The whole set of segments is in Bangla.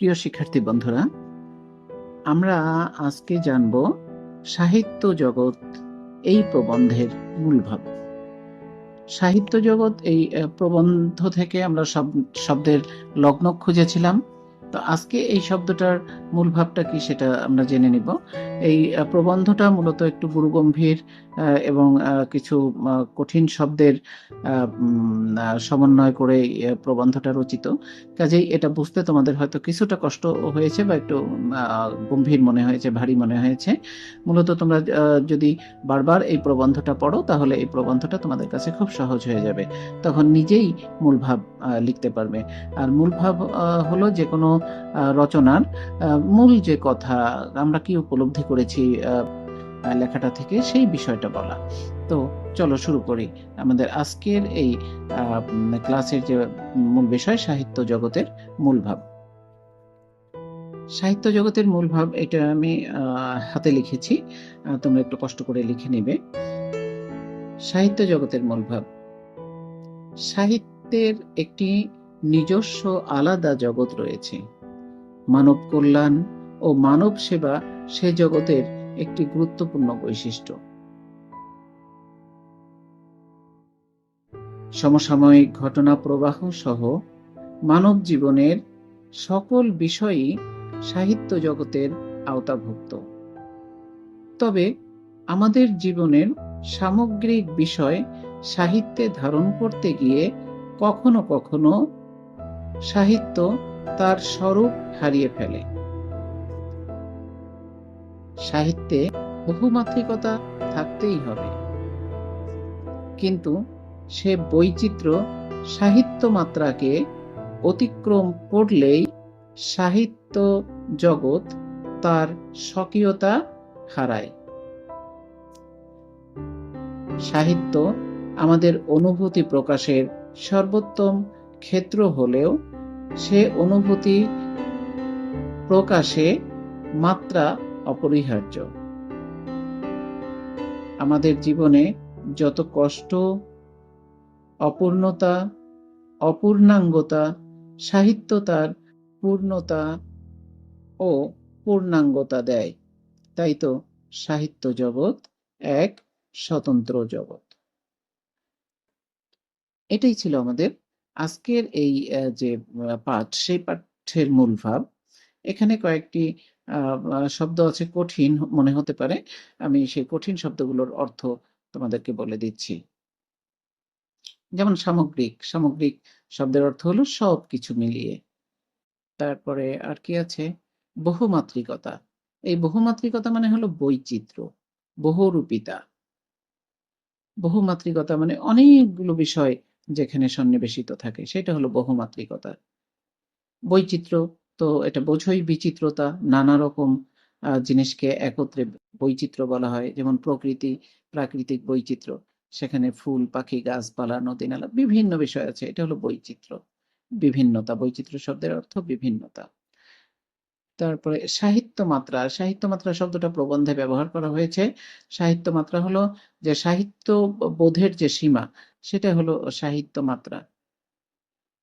প্রিয় শিক্ষার্থী বন্ধুরা, আমরা আজকে জানব সাহিত্য জগৎ এই প্রবন্ধের মূল ভাব সাহিত্য জগৎ এই প্রবন্ধ থেকে আমরা সব, শব্দের লগ্ন খুঁজেছিলাম। তো আজকে এই শব্দটার মূল ভাবটা কি সেটা আমরা জেনে নিব। এই প্রবন্ধটা মূলত একটু গুরুগম্ভীর এবং কিছু কঠিন শব্দের সমন্বয় করে প্রবন্ধটা রচিত। কাজেই এটা বুঝতে তোমাদের হয়তো কিছুটা কষ্ট হয়েছে বা একটু গম্ভীর মনে হয়েছে, ভারী মনে হয়েছে। মূলত তোমরা যদি বারবার এই প্রবন্ধটা পড়ো, তাহলে এই প্রবন্ধটা তোমাদের কাছে খুব সহজ হয়ে যাবে। তখন নিজেই মূল ভাব লিখতে পারবে। আর মূল ভাব হলো যে কোনো রচনার মূল যে কথা, আমরা কি উপলব্ধি করেছি লেখাটা থেকে সেই বিষয়টা বলা। তো চলো শুরু করি। আমাদের আজকের এই ক্লাসের যে মূল বিষয়, সাহিত্য জগতের মূল ভাব সাহিত্য জগতের মূল ভাব এটা আমি হাতে লিখেছি। তোমরা একটু কষ্ট করে লিখে নেবে। সাহিত্য জগতের মূল ভাব সাহিত্যের একটি নিজস্ব আলাদা জগৎ রয়েছে। মানব কল্যাণ ও মানব সেবা সে জগতের একটি গুরুত্বপূর্ণ বৈশিষ্ট্য। সমসাময়িক ঘটনা প্রবাহ সহ মানব জীবনের সকল বিষয়ই সাহিত্য জগতের আওতাভুক্ত। তবে আমাদের জীবনের সামগ্রিক বিষয় সাহিত্যে ধারণ করতে গিয়ে কখনো কখনো সাহিত্য তার স্বরূপ হারিয়ে ফেলে। সাহিত্যে বহুমাত্রিকতা থাকতেই হবে। কিন্তু সে বৈচিত্র্য সাহিত্য মাত্রাকে অতিক্রম করলেই সাহিত্য জগৎ তার স্বকীয়তা হারায়। সাহিত্য আমাদের অনুভূতি প্রকাশের সর্বোত্তম ক্ষেত্র হলেও সে অনুভূতি প্রকাশে মাত্রা অপরিহার্য। আমাদের জীবনে যত কষ্ট, অপূর্ণতা, অপূর্ণাঙ্গতা, সাহিত্য তার পূর্ণতা ও পূর্ণাঙ্গতা দেয়, তাই তো সাহিত্য জগৎ এক স্বতন্ত্র জগৎ। এটাই ছিল আমাদের আজকের এই যে পাঠ, সেই পাঠের মূল ভাব। এখানে কয়েকটি শব্দ আছে কঠিন মনে হতে পারে। আমি সেই কঠিন শব্দগুলোর অর্থ তোমাদেরকে বলে দিচ্ছি। যেমন সামগ্রিক সামগ্রিক শব্দের অর্থ হলো সব কিছু মিলিয়ে। তারপরে আর কি আছে? বহুমাত্রিকতা। এই বহুমাত্রিকতা মানে হলো বৈচিত্র্য, বহুরূপিতা। বহুমাত্রিকতা মানে অনেকগুলো বিষয় যেখানে সন্নিবেশিত থাকে, সেটা হলো বহুমাত্রিকতা। বৈচিত্র্য তো এটা বোঝই বিচিত্রতা, নানা রকম জিনিসকে একত্রে বৈচিত্র্য বলা হয়, যেমন প্রকৃতি, প্রাকৃতিক বৈচিত্র্য। সেখানে ফুল, পাখি, গাছপালা, নদী, নালা, বিভিন্ন বিষয় আছে, এটা হলো বৈচিত্র্য। বিভিন্নতা, বৈচিত্র্য শব্দের অর্থ বিভিন্নতা। তারপরে সাহিত্য মাত্রা সাহিত্য মাত্রা শব্দটা প্রবন্ধে ব্যবহার করা হয়েছে। সাহিত্য মাত্রা হলো যে সাহিত্য বোধের যে সীমা, সেটা হলো সাহিত্য মাত্রা।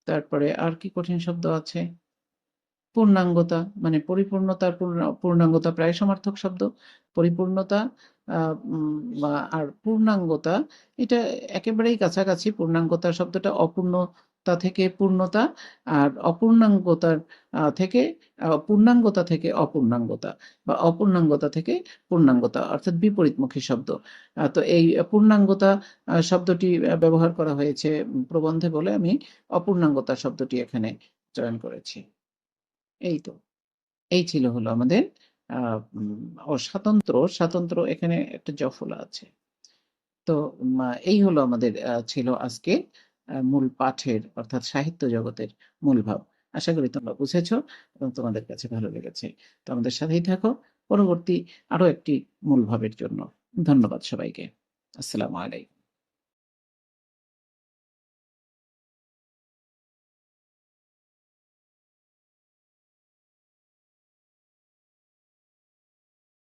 তারপরে আর কি কঠিন শব্দ আছে? পূর্ণাঙ্গতা মানে পরিপূর্ণতার পূর্ণাঙ্গতা প্রায় সমার্থক শব্দ। পরিপূর্ণতা বা- আর পূর্ণাঙ্গতা, এটা একেবারেই কাছাকাছি। পূর্ণাঙ্গতা শব্দটা অপূর্ণতা থেকে পূর্ণতা, আর অপূর্ণাঙ্গতার থেকে পূর্ণাঙ্গতা থেকে অপূর্ণাঙ্গতা, বা অপূর্ণাঙ্গতা থেকে পূর্ণাঙ্গতা, অর্থাৎ বিপরীতমুখী শব্দ। তো এই পূর্ণাঙ্গতা শব্দটি ব্যবহার করা হয়েছে প্রবন্ধে বলে আমি অপূর্ণাঙ্গতা শব্দটি এখানে চয়ন করেছি। এই তো এই ছিল হলো আমাদের আহ, উম, স্বাতন্ত্র স্বাতন্ত্র এখানে একটা জফলা আছে। তো এই হলো আমাদের ছিল আজকে মূল পাঠের অর্থাৎ সাহিত্য জগতের মূল ভাব। আশা করি তোমরা বুঝেছ এবং তোমাদের কাছে ভালো লেগেছে। তো আমাদের সাথেই থাকো পরবর্তী আরও একটি মূল ভাবের জন্য। ধন্যবাদ সবাইকে। আসসালামু আলাইকুম।